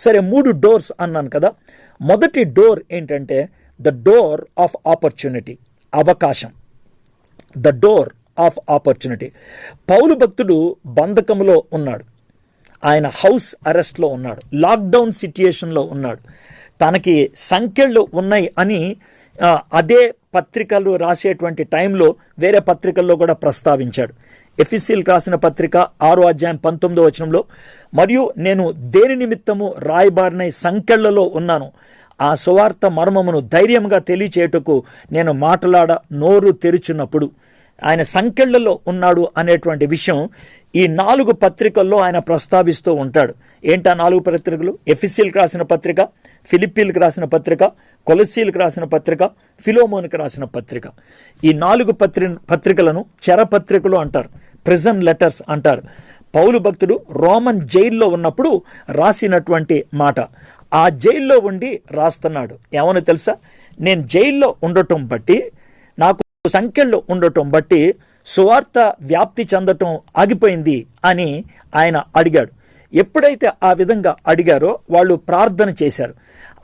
సరే మూడు డోర్స్ అన్నాను కదా. మొదటి డోర్ ఏంటంటే ద డోర్ ఆఫ్ ఆపర్చునిటీ అవకాశం. The door of opportunity. పౌలు భక్తుడు బంధకంలో ఉన్నాడు. ఆయన హౌస్ అరెస్ట్లో ఉన్నాడు. లాక్డౌన్ సిట్యుయేషన్లో ఉన్నాడు. తనకి సంఖ్యలు ఉన్నాయి అని అదే పత్రికలు రాసేటువంటి టైంలో వేరే పత్రికల్లో కూడా ప్రస్తావించాడు. ఎఫిసిల్ రాసిన పత్రిక ఆరో అధ్యాయం పంతొమ్మిదో వచనంలో మరియు నేను దేని నిమిత్తము రాయబారినై సంఖ్యలలో ఉన్నాను ఆ సువార్త మర్మమును ధైర్యంగా తెలియచేయటకు నేను మాట్లాడ నోరు తెరుచున్నప్పుడు ఆయన సంఖ్యలలో ఉన్నాడు అనేటువంటి విషయం ఈ నాలుగు పత్రికల్లో ఆయన ప్రస్తావిస్తూ ఉంటాడు. ఏంటా నాలుగు పత్రికలు? ఎఫిసిల్కి రాసిన పత్రిక ఫిలిప్పీలకు రాసిన పత్రిక కొలసీలకు రాసిన పత్రిక ఫిలోమోన్కి రాసిన పత్రిక. ఈ నాలుగు పత్రి పత్రికలను చెరపత్రికలు అంటారు. ప్రిజన్ లెటర్స్ అంటారు. పౌలు భక్తుడు రోమన్ జైల్లో ఉన్నప్పుడు రాసినటువంటి మాట. ఆ జైల్లో ఉండి రాస్తున్నాడు. ఏమని తెలుసా? నేను జైల్లో ఉండటం బట్టి నాకు సంఖ్యల్లో ఉండటం బట్టి సువార్త వ్యాప్తి చెందటం ఆగిపోయింది అని ఆయన అడిగాడు. ఎప్పుడైతే ఆ విధంగా అడిగారో వాళ్ళు ప్రార్థన చేశారు.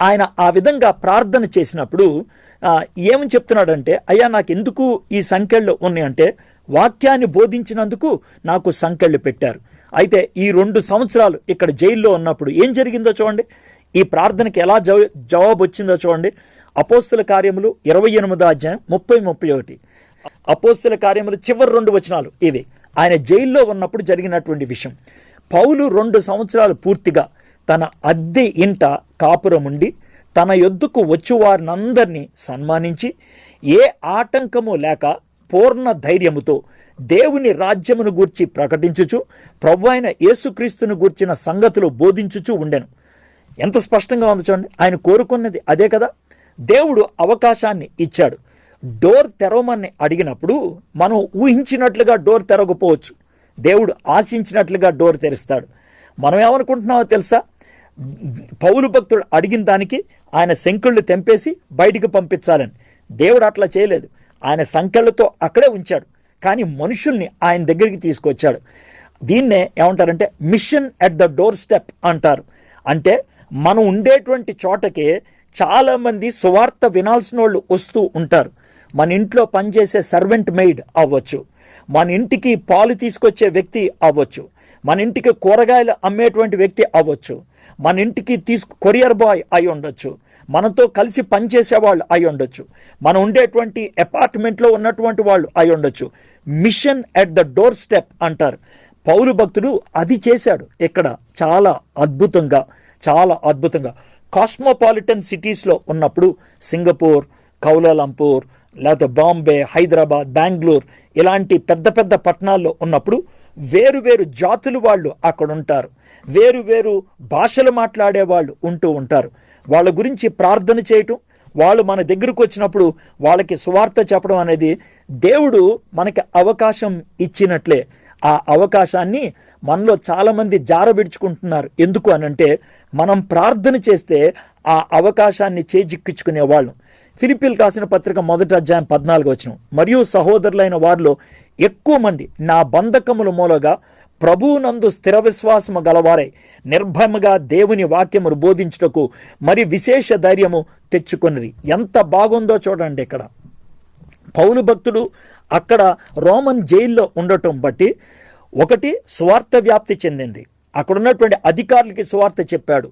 ఆయన ఆ విధంగా ప్రార్థన చేసినప్పుడు ఏమని చెప్తున్నాడంటే అయ్యా నాకు ఎందుకు ఈ సంఖ్యలో ఉన్నాయంటే వాక్యాన్ని బోధించినందుకు నాకు సంఖ్యలు పెట్టారు. అయితే ఈ రెండు సంవత్సరాలు ఇక్కడ జైల్లో ఉన్నప్పుడు ఏం జరిగిందో చూడండి. ఈ ప్రార్థనకి ఎలా జవ జవాబు వచ్చిందో చూడండి. అపోస్తుల కార్యములు ఇరవై ఎనిమిదో అధ్యాయం ముప్పై ముప్పై ఒకటి. అపోస్తుల కార్యములు చివరి రెండు వచనాలు ఇవి. ఆయన జైల్లో ఉన్నప్పుడు జరిగినటువంటి విషయం. పౌలు రెండు సంవత్సరాలు పూర్తిగా తన అద్దె ఇంట కాపురముండి తన యొద్దకు వచ్చి వారినందరినీ సన్మానించి ఏ ఆటంకము లేక పూర్ణ ధైర్యముతో దేవుని రాజ్యమును గూర్చి ప్రకటించుచు ప్రభు అయిన యేసుక్రీస్తును గూర్చిన సంగతులు బోధించుచు ఉండెను. ఎంత స్పష్టంగా ఉంది చూడండి. ఆయన కోరుకున్నది అదే కదా. దేవుడు అవకాశాన్ని ఇచ్చాడు. డోర్ తెరవమని అడిగినప్పుడు మనం ఊహించినట్లుగా డోర్ తెరవకపోవచ్చు. దేవుడు ఆశించినట్లుగా డోర్ తెరుస్తాడు. మనం ఏమనుకుంటున్నామో తెలుసా? పౌలు భక్తుడు అడిగిన దానికి ఆయన శంకుళ్ళు తెంపేసి బయటికి పంపించాలని. దేవుడు అట్లా చేయలేదు. ఆయన సంఖ్యలతో అక్కడే ఉంచాడు. కానీ మనుషుల్ని ఆయన దగ్గరికి తీసుకొచ్చాడు. దీన్నే ఏమంటారంటే mission at the doorstep అంటారు. అంటే మనం ఉండేటువంటి చోటకి చాలామంది సువార్త వినాల్సిన వాళ్ళు వస్తూ ఉంటారు. మన ఇంట్లో పనిచేసే సర్వెంట్ మెయిడ్ అవ్వచ్చు. మన ఇంటికి పాలు తీసుకొచ్చే వ్యక్తి అవ్వచ్చు. మన ఇంటికి కూరగాయలు అమ్మేటువంటి వ్యక్తి అవ్వచ్చు. మన ఇంటికి తీసుకు కొరియర్ బాయ్ అయి ఉండొచ్చు. మనతో కలిసి పనిచేసే వాళ్ళు అయి ఉండొచ్చు. మనం ఉండేటువంటి అపార్ట్మెంట్లో ఉన్నటువంటి వాళ్ళు అయి ఉండొచ్చు. Mission at the doorstep అంటారు. పౌలు భక్తుడు అది చేశాడు ఇక్కడ చాలా అద్భుతంగా చాలా అద్భుతంగా. కాస్మోపాలిటన్ సిటీస్లో ఉన్నప్పుడు సింగపూర్ కౌలాలంపూర్ లేకపోతే బాంబే హైదరాబాద్ బెంగళూరు ఇలాంటి పెద్ద పెద్ద పట్టణాల్లో ఉన్నప్పుడు వేరు వేరు జాతులు వాళ్ళు అక్కడ ఉంటారు. వేరు వేరు భాషలు మాట్లాడే వాళ్ళు ఉంటూ ఉంటారు. వాళ్ళ గురించి ప్రార్థన చేయటం వాళ్ళు మన దగ్గరకు వచ్చినప్పుడు వాళ్ళకి సువార్త చెప్పడం అనేది దేవుడు మనకి అవకాశం ఇచ్చినట్లే. ఆ అవకాశాన్ని మనలో చాలామంది జారబిడుచుకుంటున్నారు ఎందుకు అనంటే మనం ప్రార్థన చేస్తే ఆ అవకాశాన్ని చేజిక్కించుకునే వాళ్ళం. ఫిలిపిల్ రాసిన పత్రిక మొదటి అధ్యాయం పద్నాలుగు వచ్చిన మరియు సహోదరులైన వారిలో ఎక్కువ మంది నా బంధకముల మూలగా ప్రభువునందు స్థిర విశ్వాసము గలవారై నిర్భయముగా దేవుని వాక్యమును బోధించుటకు మరి విశేష ధైర్యము తెచ్చుకొనిరి. ఎంత బాగుందో చూడండి ఇక్కడ. పౌలు భక్తుడు అక్కడ రోమన్ జైల్లో ఉండటం బట్టి ఒకటి స్వార్థ వ్యాప్తి చెందింది. అక్కడ ఉన్నటువంటి అధికారులకి స్వార్థ చెప్పాడు.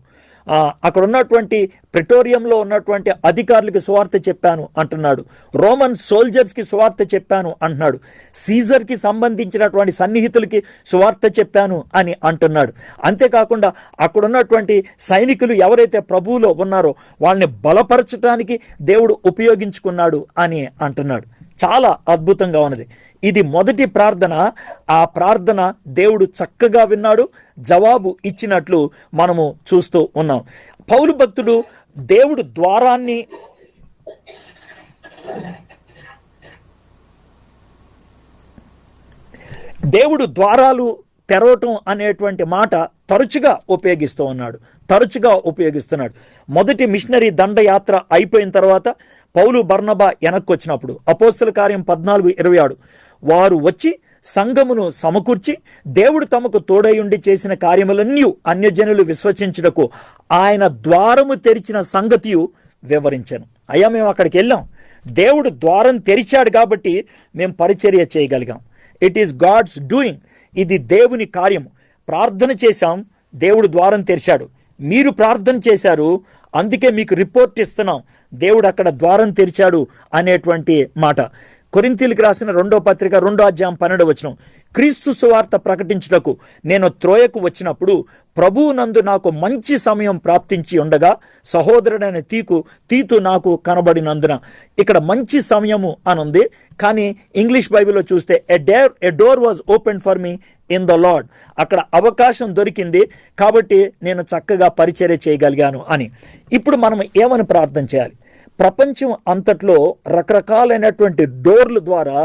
అక్కడ ఉన్నటువంటి ప్రిటోరియంలో ఉన్నటువంటి అధికారులకి సువార్త చెప్పాను అంటున్నాడు. రోమన్ సోల్జర్స్కి సువార్త చెప్పాను అంటున్నాడు. సీజర్కి సంబంధించినటువంటి సన్నిహితులకి సువార్త చెప్పాను అని అంటున్నాడు. అంతేకాకుండా అక్కడ ఉన్నటువంటి సైనికులు ఎవరైతే ప్రభువులో ఉన్నారో వాళ్ళని బలపరచడానికి దేవుడు ఉపయోగించుకున్నాడు అని అంటున్నాడు. చాలా అద్భుతంగా ఉన్నది. ఇది మొదటి ప్రార్థన. ఆ ప్రార్థన దేవుడు చక్కగా విన్నాడు. జవాబు ఇచ్చినట్లు మనము చూస్తూ ఉన్నాం. పౌలు భక్తుడు దేవుడు ద్వారాన్ని దేవుడు ద్వారాలు తెరవటం అనేటువంటి మాట తరచుగా ఉపయోగిస్తూ ఉన్నాడు. తరచుగా ఉపయోగిస్తున్నాడు. మొదటి మిషనరీ దండయాత్ర అయిపోయిన తర్వాత పౌలు బర్నబా వెనక్కి వచ్చినప్పుడు అపోస్తుల కార్యం పద్నాలుగు ఇరవై ఆరు. వారు వచ్చి సంఘమును సమకూర్చి దేవుడు తమకు తోడయుండి చేసిన కార్యములన్నీ అన్యజనులు విశ్వసించుటకు ఆయన ద్వారము తెరిచిన సంగతియు వివరించాను. అయ్యా మేము అక్కడికి వెళ్ళాం. దేవుడు ద్వారం తెరిచాడు కాబట్టి మేము పరిచర్య చేయగలిగాం. ఇట్ ఈస్ గాడ్స్ డూయింగ్ ఇది దేవుని కార్యం ప్రార్థన చేశాం దేవుడు ద్వారం తెరిచాడు. మీరు ప్రార్థన చేశారు అందుకే మీకు రిపోర్ట్ ఇస్తున్నాం. దేవుడు అక్కడ ద్వారం తెరిచాడు అనేటువంటి మాట. కొరింతీలకు రాసిన రెండో పత్రిక రెండో అధ్యాయం పన్నెండు వచనం. క్రీస్తు సువార్త ప్రకటించుటకు నేను త్రోయకు వచ్చినప్పుడు ప్రభువు నందు నాకు మంచి సమయం ప్రాప్తించి ఉండగా సహోదరుడైన తీకు తీతు నాకు కనబడినందున. ఇక్కడ మంచి సమయము అని ఉంది కానీ ఇంగ్లీష్ బైబిల్లో చూస్తే a dare a door was open for me in the Lord అక్కడ అవకాశం దొరికింది కాబట్టి నేను చక్కగా పరిచర్య చేయగలిగాను అని. ఇప్పుడు మనం ఏమని ప్రార్థన చేయాలి? ప్రపంచం అంతట్లో రకరకాలైనటువంటి డోర్ల ద్వారా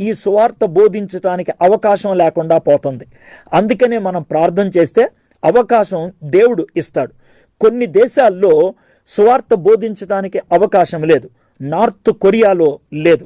ఈ సువార్త బోధించడానికి అవకాశం లేకుండా పోతుంది. అందుకనే మనం ప్రార్థన చేస్తే అవకాశం దేవుడు ఇస్తాడు. కొన్ని దేశాల్లో సువార్త బోధించడానికి అవకాశం లేదు. నార్త్ కొరియాలో లేదు.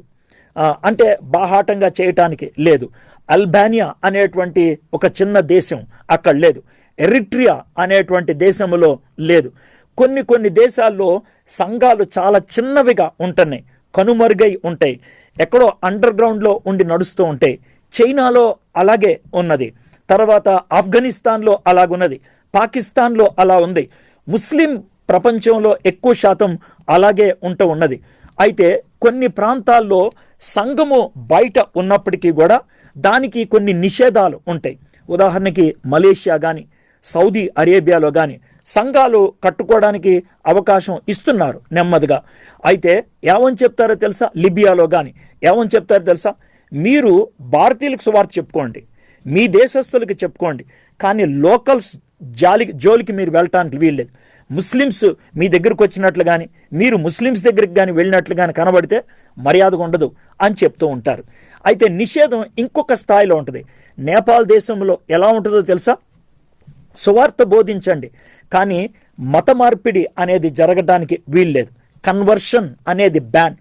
అంటే బాహాటంగా చేయటానికి లేదు. అల్బానియా అనేటువంటి ఒక చిన్న దేశం అక్కడ లేదు. ఎరిట్రియా అనేటువంటి దేశంలో లేదు. కొన్ని కొన్ని దేశాల్లో సంఘాలు చాలా చిన్నవిగా ఉంటున్నాయి. కనుమరుగై ఉంటాయి. ఎక్కడో అండర్ గ్రౌండ్లో ఉండి నడుస్తూ ఉంటాయి. చైనాలో అలాగే ఉన్నది. తర్వాత ఆఫ్ఘనిస్తాన్లో అలాగున్నది. పాకిస్తాన్లో అలా ఉంది. ముస్లిం ప్రపంచంలో ఎక్కువ శాతం అలాగే ఉంటూ ఉన్నది. అయితే కొన్ని ప్రాంతాల్లో సంఘము బయట ఉన్నప్పటికీ కూడా దానికి కొన్ని నిషేధాలు ఉంటాయి. ఉదాహరణకి మలేషియా కానీ సౌదీ అరేబియాలో కానీ సంఘాలు కట్టుకోవడానికి అవకాశం ఇస్తున్నారు నెమ్మదిగా. అయితే ఏమని చెప్తారో తెలుసా? లిబియాలో కానీ ఏమని చెప్తారో తెలుసా? మీరు భారతీయులకు సువార్త చెప్పుకోండి. మీ దేశస్తులకి చెప్పుకోండి. కానీ లోకల్స్ జాలి జోలికి మీరు వెళ్ళటానికి వీల్లేదు. ముస్లిమ్స్ మీ దగ్గరకు వచ్చినట్లు కానీ మీరు ముస్లిమ్స్ దగ్గరికి కానీ వెళ్ళినట్లు కానీ కనబడితే మర్యాదగా ఉండదు అని చెప్తూ ఉంటారు. అయితే నిషేధం ఇంకొక స్థాయిలో ఉంటుంది. నేపాల్ దేశంలో ఎలా ఉంటుందో తెలుసా? సువార్త బోధించండి. కానీ మత మార్పిడి అనేది జరగడానికి వీల్లేదు. కన్వర్షన్ అనేది బ్యాన్.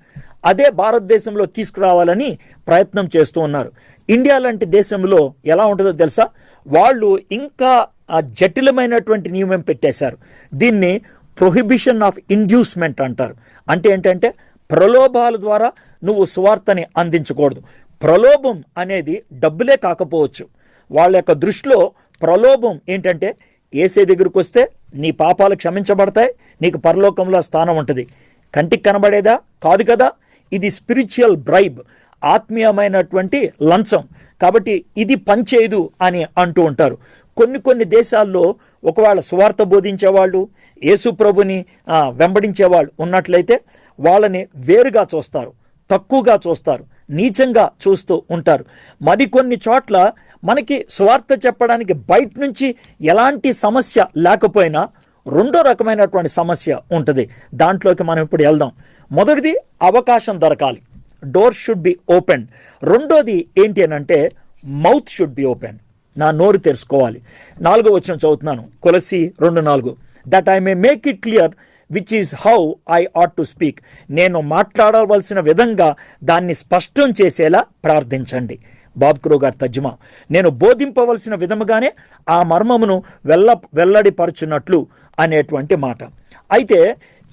అదే భారతదేశంలో తీసుకురావాలని ప్రయత్నం చేస్తూ ఉన్నారు. ఇండియా లాంటి దేశంలో ఎలా ఉంటుందో తెలుసా? వాళ్ళు ఇంకా జటిలమైనటువంటి నియమం పెట్టేశారు. దీన్ని ప్రొహిబిషన్ ఆఫ్ ఇండ్యూస్మెంట్ అంటారు. అంటే ఏంటంటే ప్రలోభాల ద్వారా నువ్వు సువార్తని అందించకూడదు. ప్రలోభం అనేది డబ్బులే కాకపోవచ్చు. వాళ్ళ యొక్క దృష్టిలో ప్రలోభం ఏంటంటే ఏసే దగ్గరికి వస్తే నీ పాపాలు క్షమించబడతాయి నీకు పరలోకంలో స్థానం ఉంటుంది. కంటికి కనబడేదా? కాదు కదా. ఇది స్పిరిచువల్ బ్రైబ్ ఆత్మీయమైనటువంటి లంచం. కాబట్టి ఇది పనిచేయదు అని అంటూ ఉంటారు. కొన్ని కొన్ని దేశాల్లో ఒకవేళ సువార్త బోధించేవాళ్ళు యేసు ప్రభుని వెంబడించేవాళ్ళు ఉన్నట్లయితే వాళ్ళని వేరుగా చూస్తారు తక్కువగా చూస్తారు నీచంగా చూస్తూ ఉంటారు. మరికొన్ని చోట్ల మనకి స్వార్థ చెప్పడానికి బయట నుంచి ఎలాంటి సమస్య లేకపోయినా రెండో రకమైనటువంటి సమస్య ఉంటుంది. దాంట్లోకి మనం ఇప్పుడు వెళ్దాం. మొదటిది అవకాశం దొరకాలి. డోర్ షుడ్ బి ఓపెన్ రెండోది ఏంటి అని అంటే మౌత్ షుడ్ బి ఓపెన్ నా నోరు తెరుచుకోవాలి. నాలుగో వచ్చిన చదువుతున్నాను. కొలసి రెండు నాలుగు. That I may make it clear which is how I ought to speak నేను మాట్లాడవలసిన విధంగా దాన్ని స్పష్టం చేసేలా ప్రార్థించండి. బాబ్క్రో గారి తర్జుమా. నేను బోధింపవలసిన విధముగానే ఆ మర్మమును వెళ్ళ వెల్లడిపరచున్నట్లు అనేటువంటి మాట. అయితే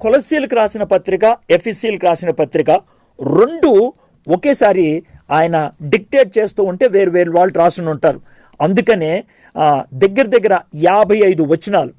కొలసీలకు రాసిన పత్రిక ఎఫ్ఎస్సీలకు రాసిన పత్రిక రెండు ఒకేసారి ఆయన డిక్టేట్ చేస్తూ ఉంటే వేరు వేరు వాళ్ళు రాసుని ఉంటారు అందుకనే ఆ, దగ్గర దగ్గర యాభై ఐదు వచనాలు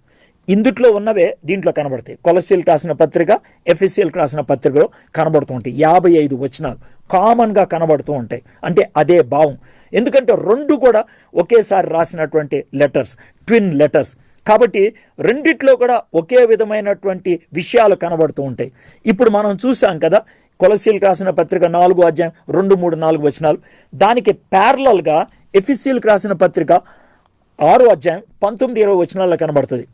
ఇందుట్లో ఉన్నవే దీంట్లో కనబడతాయి. కొలసీలకు రాసిన పత్రిక ఎఫ్ఎస్సీలకు రాసిన పత్రికలో కనబడుతూ ఉంటాయి. యాభై ఐదు వచనాలు కామన్గా కనబడుతూ ఉంటాయి. అంటే అదే భావం. ఎందుకంటే రెండు కూడా ఒకేసారి రాసినటువంటి లెటర్స్ ట్విన్ లెటర్స్. కాబట్టి రెండిట్లో కూడా ఒకే విధమైనటువంటి విషయాలు కనబడుతూ ఉంటాయి. ఇప్పుడు మనం చూసాం కదా కొలసీలకు రాసిన పత్రిక నాలుగు అధ్యాయం రెండు మూడు నాలుగు వచనాలు. దానికి ప్యారలల్గా ఎఫ్ఎస్సీలకు రాసిన పత్రిక ఆరో అధ్యాయం పంతొమ్మిది ఇరవై వచనాల్లో కనబడుతుంది.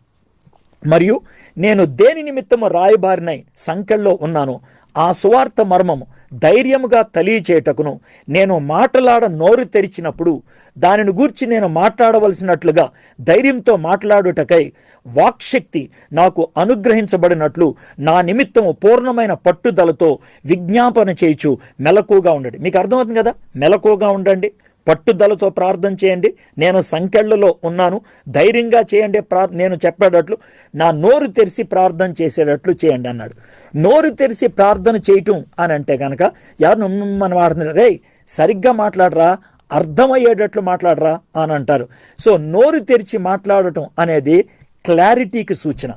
మరియు నేను దేని నిమిత్తము రాయబారినై సంఖ్యల్లో ఉన్నాను ఆ సువార్త మర్మము ధైర్యముగా తెలియచేయటకును నేను మాటలాడ నోరు తెరిచినప్పుడు దానిని గూర్చి నేను మాట్లాడవలసినట్లుగా ధైర్యంతో మాట్లాడుటకై వాక్శక్తి నాకు అనుగ్రహించబడినట్లు నా నిమిత్తము పూర్ణమైన పట్టుదలతో విజ్ఞాపన చేయుచు మెలకుగా ఉండండి. మీకు అర్థమవుతుంది కదా? మెలకుగా ఉండండి. పట్టుదలతో ప్రార్థన చేయండి. నేను సంకెళ్ళలో ఉన్నాను. ధైర్యంగా చేయండి ప్రా నేను చెప్పేటట్లు. నా నోరు తెరిచి ప్రార్థన చేసేటట్లు చేయండి అన్నాడు. నోరు తెరిచి ప్రార్థన చేయటం అని అంటే కనుక ఎవరు మనం ఆడుతున్నారు రే సరిగ్గా మాట్లాడరా అర్థమయ్యేటట్లు మాట్లాడరా అని అంటారు. సో నోరు తెరిచి మాట్లాడటం అనేది క్లారిటీకి సూచన.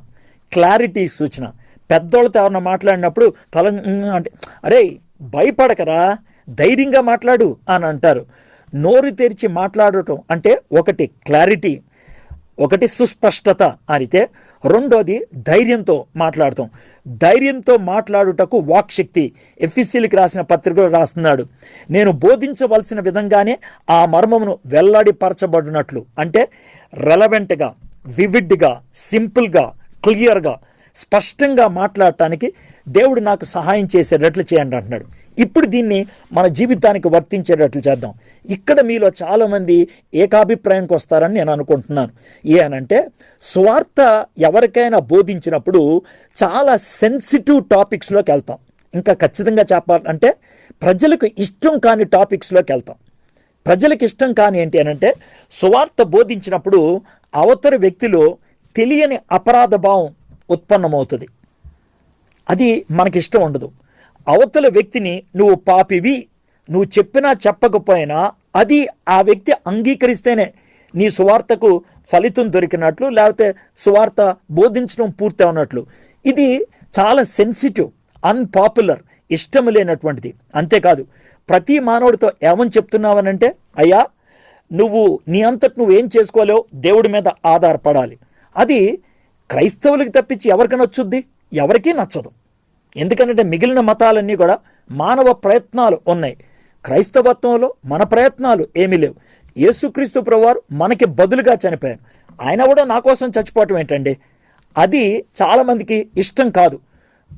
క్లారిటీకి సూచన. పెద్దోళ్ళతో ఎవరన్నా మాట్లాడినప్పుడు తల అంటే అరే భయపడకరా ధైర్యంగా మాట్లాడు అని అంటారు. నోరు తెరిచి మాట్లాడటం అంటే ఒకటి క్లారిటీ ఒకటి సుస్పష్టత అయితే రెండోది ధైర్యంతో మాట్లాడటం. ధైర్యంతో మాట్లాడుటకు వాక్శక్తి. ఎఫ్ఎస్సీలకి రాసిన పత్రికలో రాస్తున్నాడు నేను బోధించవలసిన విధంగానే ఆ మర్మమును వెల్లడిపరచబడినట్లు. అంటే రెలవెంట్గా వివిడ్గా సింపుల్గా క్లియర్గా స్పష్టంగా మాట్లాడటానికి దేవుడు నాకు సహాయం చేసేటట్లు చేయండి అంటున్నాడు. ఇప్పుడు దీన్ని మన జీవితానికి వర్తించేటట్లు చేద్దాం. ఇక్కడ మీలో చాలామంది ఏకాభిప్రాయంకి వస్తారని నేను అనుకుంటున్నాను. ఏనంటే స్వార్థ ఎవరికైనా బోధించినప్పుడు చాలా సెన్సిటివ్ టాపిక్స్లోకి వెళ్తాం. ఇంకా ఖచ్చితంగా చెప్పాలంటే ప్రజలకు ఇష్టం కాని టాపిక్స్లోకి వెళ్తాం. ప్రజలకు ఇష్టం కాని ఏంటి అని అంటే సువార్త బోధించినప్పుడు అవతర వ్యక్తిలో తెలియని అపరాధ భావం ఉత్పన్నమవుతుంది. అది మనకిష్టం ఉండదు. అవతల వ్యక్తిని నువ్వు పాపివి నువ్వు చెప్పినా చెప్పకపోయినా అది ఆ వ్యక్తి అంగీకరిస్తేనే నీ సువార్తకు ఫలితం దొరికినట్లు లేకపోతే సువార్త బోధించడం పూర్తి అవునట్లు ఇది చాలా సెన్సిటివ్ అన్పాపులర్ ఇష్టం లేనటువంటిది. అంతేకాదు ప్రతి మానవుడితో ఏమని చెప్తున్నావనంటే అయ్యా నువ్వు నీ అంతటి నువ్వేం చేసుకోలేవు దేవుడి మీద ఆధారపడాలి. అది క్రైస్తవులకి తప్పించి ఎవరికి నచ్చుద్ది? ఎవరికీ నచ్చదు. ఎందుకంటే మిగిలిన మతాలన్నీ కూడా మానవ ప్రయత్నాలు ఉన్నాయి. క్రైస్తవత్వంలో మన ప్రయత్నాలు ఏమీ లేవు. యేసుక్రీస్తు ప్రభువారు మనకి బదులుగా చనిపోయారు. ఆయన కూడా నా కోసం చచ్చిపోవటం ఏంటండి? అది చాలామందికి ఇష్టం కాదు.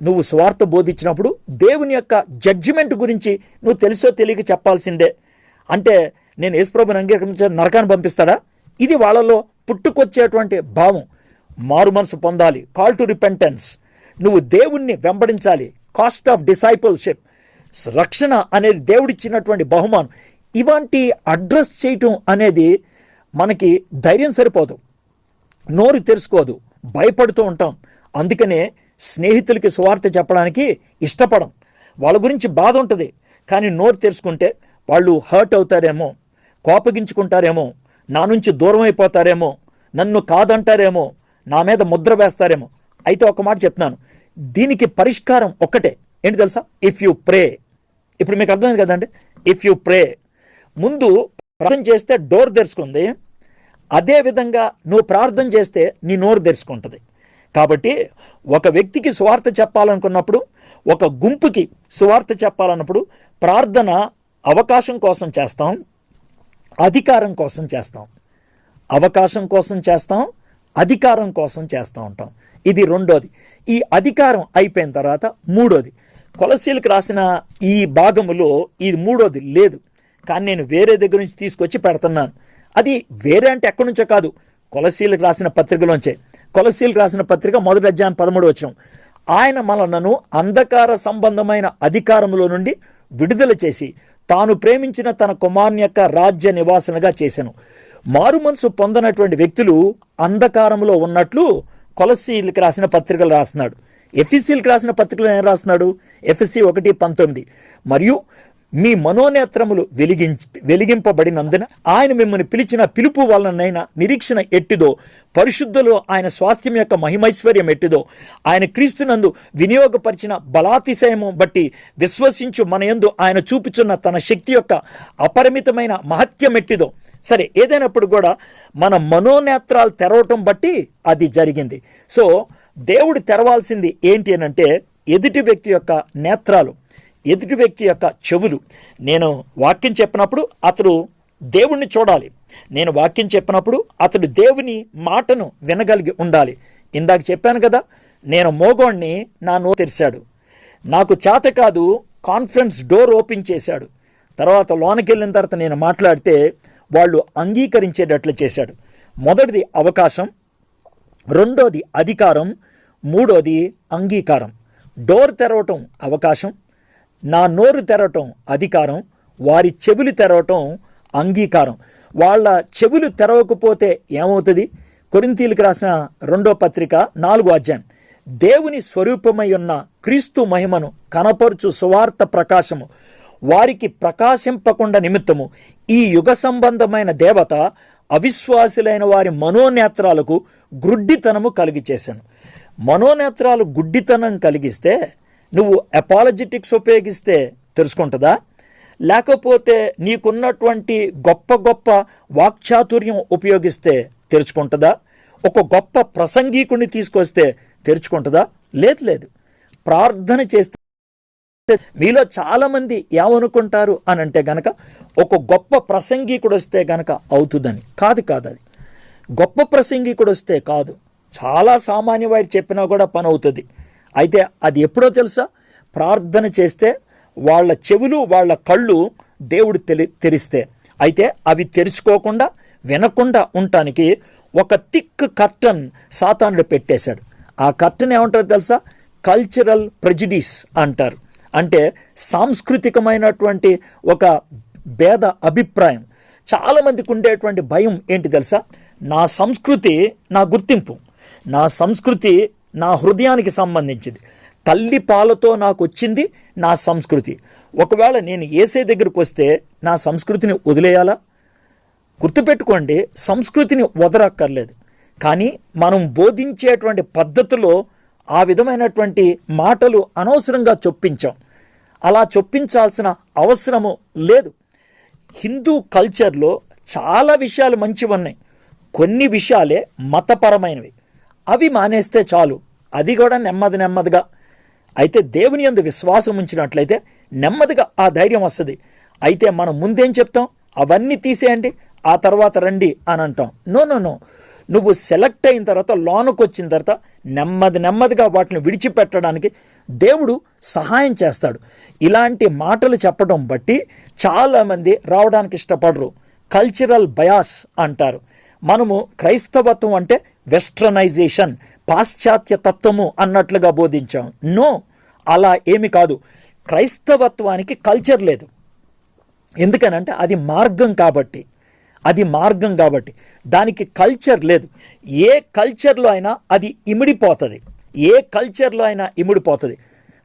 నువ్వు స్వార్థ బోధించినప్పుడు దేవుని యొక్క జడ్జిమెంట్ గురించి నువ్వు తెలుసో తెలియక చెప్పాల్సిందే. అంటే నేను యేసుప్రభుని అంగీకరించే నరకాన్ని పంపిస్తాడా? ఇది వాళ్ళలో పుట్టుకొచ్చేటువంటి భావం. మారు మనసు పొందాలి. కాల్ టు రిపెంటెన్స్ నువ్వు దేవుణ్ణి వెంబడించాలి. కాస్ట్ ఆఫ్ డిసైపుల్షిప్ రక్షణ అనేది దేవుడిచ్చినటువంటి బహుమానం. ఇవంటి అడ్రస్ చేయటం అనేది మనకి ధైర్యం సరిపోదు. నోరు తెరుచుకోదు. భయపడుతూ ఉంటాం. అందుకనే స్నేహితులకి స్వార్థ చెప్పడానికి ఇష్టపడం. వాళ్ళ గురించి బాధ ఉంటుంది. కానీ నోరు తెరుచుకుంటే వాళ్ళు హర్ట్ అవుతారేమో కోపగించుకుంటారేమో నా నుంచి దూరం అయిపోతారేమో నన్ను కాదంటారేమో నా మీద ముద్ర వేస్తారేమో. అయితే ఒక మాట చెప్తున్నాను. దీనికి పరిష్కారం ఒక్కటే. ఏంటి తెలుసా? ఇఫ్ యు ప్రే ఇప్పుడు మీకు అర్థమైంది కదండి? ఇఫ్ యు ప్రే ముందు ప్రార్థన చేస్తే డోర్ తెరుచుకుంది. అదే విధంగా నువ్వు ప్రార్థన చేస్తే నీ నోరు తెరుచుకుంటుంది. కాబట్టి ఒక వ్యక్తికి స్వార్థ చెప్పాలనుకున్నప్పుడు ఒక గుంపుకి సువార్త చెప్పాలన్నప్పుడు ప్రార్థన అవకాశం కోసం చేస్తాం అధికారం కోసం చేస్తాం. అవకాశం కోసం చేస్తాం అధికారం కోసం చేస్తూ ఉంటాం. ఇది రెండోది. ఈ అధికారం అయిపోయిన తర్వాత మూడోది. కొలసీలకు రాసిన ఈ భాగములో ఇది మూడోది లేదు. కానీ నేను వేరే దగ్గర నుంచి తీసుకొచ్చి పెడుతున్నాను. అది వేరే అంటే ఎక్కడి నుంచో కాదు. కొలసీలకు రాసిన పత్రికలోంచే. కొలసీలకు రాసిన పత్రిక మొదటి అధ్యాయం పదమూడు వచ్చిన ఆయన మనలను అంధకార సంబంధమైన అధికారంలో నుండి విడుదల చేసి తాను ప్రేమించిన తన కుమారుని యొక్క రాజ్య నివాసనగా చేశాను. మారు మనసు పొందనటువంటి వ్యక్తులు అంధకారంలో ఉన్నట్లు కొలసీలకు రాసిన పత్రికలు రాస్తున్నాడు. ఎఫ్ఎస్సీలకు రాసిన పత్రికలు ఏం రాస్తున్నాడు? ఎఫ్ఎస్సి ఒకటి పంతొమ్మిది. మరియు మీ మనోనేత్రములు వెలిగించి వెలిగింపబడినందున ఆయన మిమ్మల్ని పిలిచిన పిలుపు వలనైనా నిరీక్షణ ఎట్టిదో పరిశుద్ధులో ఆయన స్వాస్థ్యం యొక్క మహిమైశ్వర్యం ఎట్టిదో ఆయన క్రీస్తునందు వినియోగపరిచిన బలాతిశయము బట్టి విశ్వసించు మన యందు ఆయన చూపుచున్న తన శక్తి యొక్క అపరిమితమైన మహత్యం ఎట్టిదో సరే ఏదైనప్పుడు కూడా మన మనోనేత్రాలు తెరవటం బట్టి అది జరిగింది. సో దేవుడు తెరవాల్సింది ఏంటి అని అంటే ఎదుటి వ్యక్తి యొక్క నేత్రాలు ఎదుటి వ్యక్తి యొక్క చెవులు. నేను వాక్యం చెప్పినప్పుడు అతడు దేవుణ్ణి చూడాలి. నేను వాక్యం చెప్పినప్పుడు అతడు దేవుని మాటను వినగలిగి ఉండాలి. ఇందాక చెప్పాను కదా నేను మోగోణ్ణి నా నో తెరిచాడు. నాకు చేత కాదు కాన్ఫరెన్స్ డోర్ ఓపెన్ చేశాడు. తర్వాత లోనకెళ్ళిన తర్వాత నేను మాట్లాడితే వాళ్ళు అంగీకరించేటట్లు చేశాడు. మొదటిది అవకాశం రెండోది అధికారం మూడోది అంగీకారం. డోర్ తెరవటం అవకాశం నా నోరు తెరవటం అధికారం వారి చెవులు తెరవటం అంగీకారం. వాళ్ళ చెవులు తెరవకపోతే ఏమవుతుంది? కొరింతీలకు రాసిన రెండో పత్రిక నాలుగో అధ్యాయం. దేవుని స్వరూపమై ఉన్న క్రీస్తు మహిమను కనపరుచు సువార్త ప్రకాశము. వారికి ప్రకాశింపకుండా నిమిత్తము ఈ యుగ సంబంధమైన దేవత అవిశ్వాసులైన వారి మనోనేత్రాలకు గుడ్డితనము కలిగి చేశాను మనోనేత్రాలు గుడ్డితనం కలిగిస్తే నువ్వు అపాలజెటిక్స్ ఉపయోగిస్తే తెలుసుకుంటుందా? లేకపోతే నీకున్నటువంటి గొప్ప గొప్ప వాక్చాతుర్యం ఉపయోగిస్తే తెరుచుకుంటుందా ఒక గొప్ప ప్రసంగీకుడిని తీసుకొస్తే తెరుచుకుంటుందా లేదు లేదు. ప్రార్థన చేస్తే మీలో చాలామంది ఏమనుకుంటారు అని అంటే గనక ఒక గొప్ప ప్రసంగికుడు వస్తే గనక అవుతుందని. కాదు కాదు అది గొప్ప ప్రసంగికుడు వస్తే కాదు. చాలా సామాన్య వాడు చెప్పినా కూడా పని అవుతుంది అయితే అది ఎప్పుడో తెలుసా? ప్రార్థన చేస్తే వాళ్ళ చెవులు వాళ్ళ కళ్ళు దేవుడు తెలి తెరిస్తే. అయితే అవి తెరుచుకోకుండా వినకుండా ఉండటానికి ఒక థిక్ కర్టన్ సాతానుడు పెట్టేశాడు. ఆ కర్టన్ ఏమంటారు తెలుసా? కల్చరల్ ప్రెజిడీస్ అంటారు. అంటే సాంస్కృతికమైనటువంటి ఒక భేద అభిప్రాయం. చాలామందికి ఉండేటువంటి భయం ఏంటి తెలుసా? నా సంస్కృతి నా గుర్తింపు. నా సంస్కృతి నా హృదయానికి సంబంధించింది. తల్లి పాలతో నాకు వచ్చింది నా సంస్కృతి. ఒకవేళ నేను ఏసే దగ్గరికి వస్తే నా సంస్కృతిని వదిలేయాలా? గుర్తుపెట్టుకోండి సంస్కృతిని వదరక్కర్లేదు. కానీ మనం బోధించేటువంటి పద్ధతిలో ఆ విధమైనటువంటి మాటలు అనవసరంగా చొప్పించాం. అలా చొప్పించాల్సిన అవసరము లేదు. హిందూ కల్చర్లో చాలా విషయాలు మంచివి ఉన్నాయి కొన్ని విషయాలే మతపరమైనవి. అవి మానేస్తే చాలు. అది కూడా నెమ్మది నెమ్మదిగా. అయితే దేవుని యందు విశ్వాసం ఉంచినట్లయితే నెమ్మదిగా ఆ ధైర్యం వస్తుంది. అయితే మనం ముందేం చెప్తాం? అవన్నీ తీసేయండి. ఆ తర్వాత రండి అని అంటాం. No no no. నువ్వు సెలెక్ట్ అయిన తర్వాత లోనకు వచ్చిన తర్వాత నెమ్మది నెమ్మదిగా వాటిని విడిచిపెట్టడానికి దేవుడు సహాయం చేస్తాడు. ఇలాంటి మాటలు చెప్పడం బట్టి చాలామంది రావడానికి ఇష్టపడరు. కల్చరల్ బయాస్ అంటారు. మనము క్రైస్తవత్వం అంటే వెస్ట్రనైజేషన్ పాశ్చాత్య తత్వము అన్నట్లుగా బోధించాం. నో అలా ఏమి కాదు. క్రైస్తవత్వానికి కల్చర్ లేదు. ఎందుకనంటే అది మార్గం కాబట్టి. అది మార్గం కాబట్టి. దానికి కల్చర్ లేదు. ఏ కల్చర్లో అయినా అది ఇమిడిపోతుంది. ఏ కల్చర్లో అయినా ఇమిడిపోతుంది.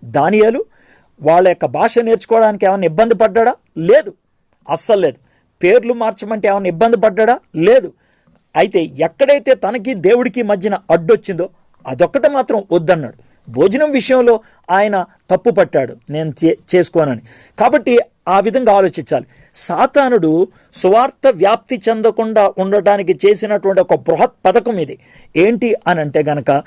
దానియాలు వాళ్ళ యొక్క భాష నేర్చుకోవడానికి ఏమైనా ఇబ్బంది పడ్డాడా? లేదు. అస్సలు లేదు. పేర్లు మార్చమంటే ఏమైనా ఇబ్బంది పడ్డాడా? లేదు. అయితే ఎక్కడైతే తనకి దేవుడికి మధ్యన అడ్డొచ్చిందో అదొక్కటి మాత్రం వద్దన్నాడు. భోజనం విషయంలో ఆయన తప్పు పట్టాడు. నేను చే చేసుకోనని. కాబట్టి ఆ విధంగా ఆలోచించాలి. సాతానుడు సువార్త వ్యాప్తి చెందకుండా ఉండటానికి చేసినటువంటి ఒక బృహత్ పథకం ఇది. ఏంటి అని అంటే గనక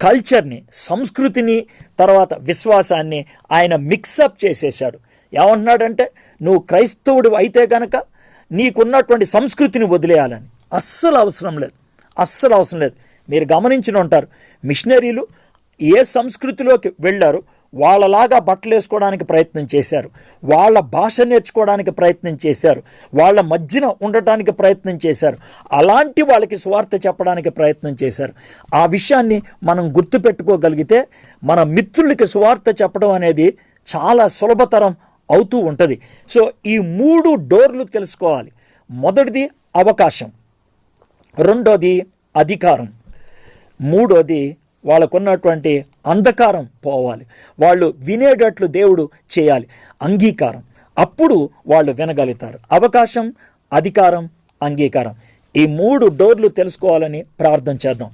కల్చర్ని సంస్కృతిని తర్వాత విశ్వాసాన్ని ఆయన మిక్సప్ చేసేసాడు ఏమంటున్నాడంటే నువ్వు క్రైస్తవుడు అయితే గనక నీకున్నటువంటి సంస్కృతిని వదిలేయాలని. అస్సలు అవసరం లేదు. అస్సలు అవసరం లేదు. మీరు గమనించిన ఉంటారు. మిషనరీలు ఏ సంస్కృతిలోకి వెళ్ళారు వాళ్ళలాగా బట్టలు వేసుకోవడానికి ప్రయత్నం చేశారు. వాళ్ళ భాష నేర్చుకోవడానికి ప్రయత్నం చేశారు. వాళ్ళ మధ్యన ఉండటానికి ప్రయత్నం చేశారు. అలాంటి వాళ్ళకి స్వార్థ చెప్పడానికి ప్రయత్నం చేశారు. ఆ విషయాన్ని మనం గుర్తుపెట్టుకోగలిగితే మన మిత్రులకి స్వార్థ చెప్పడం అనేది చాలా సులభతరం అవుతూ ఉంటుంది. సో ఈ మూడు డోర్లు తెలుసుకోవాలి. మొదటిది అవకాశం. రెండోది అధికారం. మూడోది వాళ్ళకున్నటువంటి అంధకారం పోవాలి. వాళ్ళు వినేటట్లు దేవుడు చేయాలి. అంగీకారం. అప్పుడు వాళ్ళు వినగలుగుతారు. అవకాశం అధికారం అంగీకారం. ఈ మూడు డోర్లు తెలుసుకోవాలని ప్రార్థన చేద్దాం.